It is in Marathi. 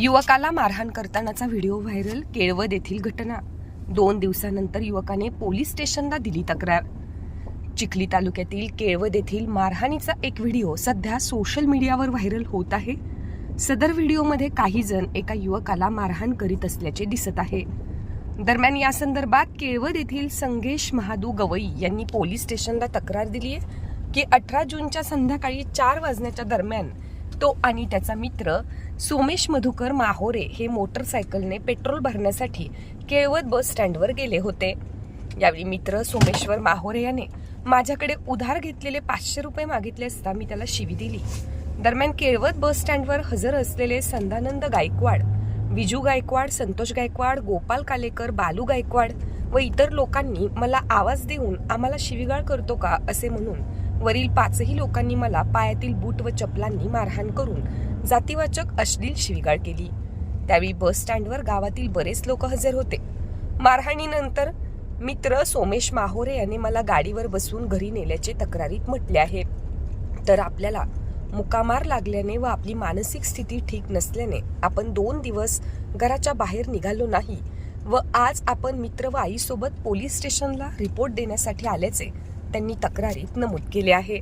युवकाला मारहाण करतानाचा व्हिडिओ व्हायरल केळवद येथील घटना. दोन दिवसानंतर युवकाने पोलीस स्टेशनला दिली तक्रार. चिखली तालुक्यातील केळवद येथील मारहाणीचा एक व्हिडिओ सध्या सोशल मीडियावर व्हायरल होत आहे. सदर व्हिडिओमध्ये काही जण एका युवकाला मारहाण करीत असल्याचे दिसत आहे. दरम्यान या संदर्भात केळवद येथील संगेश महादू गवई यांनी पोलीस स्टेशनला तक्रार दिली आहे की अठरा जूनच्या संध्याकाळी चार वाजण्याच्या दरम्यान तो आणि त्याचा मित्र सोमेश मधुकर माहोरे हे मोटरसायकलने पेट्रोल भरण्यासाठी केळवत बस स्टँडवर गेले होते. यावेळी मित्र सोमेश्वर माहोरे याने माझ्याकडे उधार घेतलेले पाचशे रुपये मागितले असता मी त्याला शिवी दिली. दरम्यान केळवत बस स्टँडवर हजर असलेले संदानंद गायकवाड विजू गायकवाड संतोष गायकवाड गोपाल कालेकर बालू गायकवाड व इतर लोकांनी मला आवाज देऊन आम्हाला शिवीगाळ करतो का असे म्हणून वरील पाचही लोकांनी मला पायातील बूट व चपलांनी मारहाण करून जातीवाचक अश्लील शिवीगाळ केली. त्यावेळी बस स्टँडवर गावातील बरेच लोक हजर होते. मारहाणीनंतर मित्र सोमेश माहोरे याने मला गाडीवर बसवून घरी नेल्याचे तक्रारीत म्हटले आहे. तर आपल्याला मुकामार लागल्याने व आपली मानसिक स्थिती ठीक नसल्याने आपण दोन दिवस घराच्या बाहेर निघालो नाही व आज आपण मित्र व आईसोबत पोलीस स्टेशनला रिपोर्ट देण्यासाठी आल्याचे त्यांनी तक्रारीत नमूद केले आहे.